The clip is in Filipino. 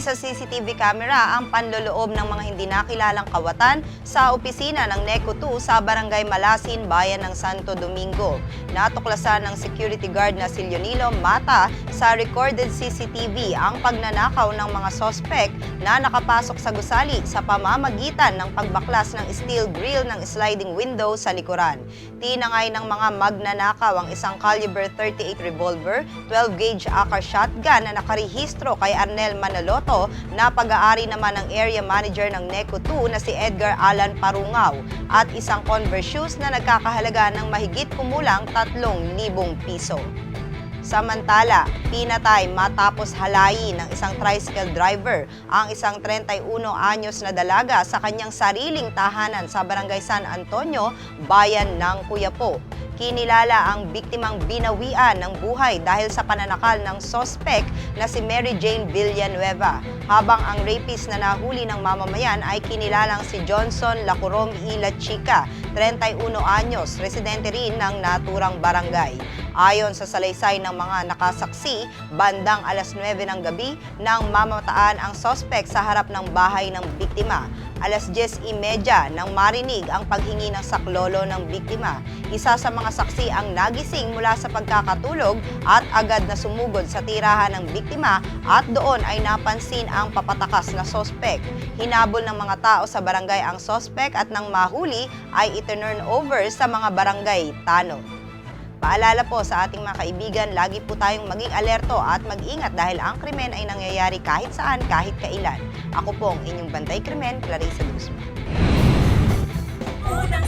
sa CCTV camera ang panloloob ng mga hindi nakilalang kawatan sa opisina ng NECO 2 sa Barangay Malasin, Bayan ng Santo Domingo. Natuklasan ng security guard na si Leonilo Mata sa recorded CCTV ang pagnanakaw ng mga sospek na nakapasok sa gusali sa pamamagitan ng pagbaklas ng steel grill ng sliding window sa likuran. Tinangay ng mga magnanakaw ang isang caliber 38 revolver, 12 gauge AKA shotgun na nakarehistro kay Arnel Manaloto na pag-aari naman ng area manager ng NECO 2 na si Edgar Alan Parungaw at isang Converse shoes na nagkakahalaga ng mahigit kumulang 3,000 piso. Samantala, pinatay matapos halayin ng isang tricycle driver ang isang 31 anyos na dalaga sa kanyang sariling tahanan sa Barangay San Antonio, bayan ng Kuyapo. Kinilala ang biktimang binawian ng buhay dahil sa pananakal ng sospek na si Mary Jane Villanueva, habang ang rapist na nahuli ng mamamayan ay kinilalang si Johnson Lacurom Ila Chica, 31 anyos, residente rin ng naturang barangay. Ayon sa salaysay ng mga nakasaksi, bandang alas 9 ng gabi nang mamataan ang sospek sa harap ng bahay ng biktima. Alas 10.30 nang marinig ang paghingi ng saklolo ng biktima. Isa sa mga saksi ang nagising mula sa pagkakatulog at agad na sumugod sa tirahan ng biktima at doon ay napansin ang papatakas na sospek. Hinabol ng mga tao sa barangay ang sospek at nang mahuli ay itinurn over sa mga barangay tanod. Paalala po sa ating mga kaibigan, lagi po tayong maging alerto at mag-ingat dahil ang krimen ay nangyayari kahit saan, kahit kailan. Ako po ang inyong Bantay Krimen, Clarissa Guzman. Unang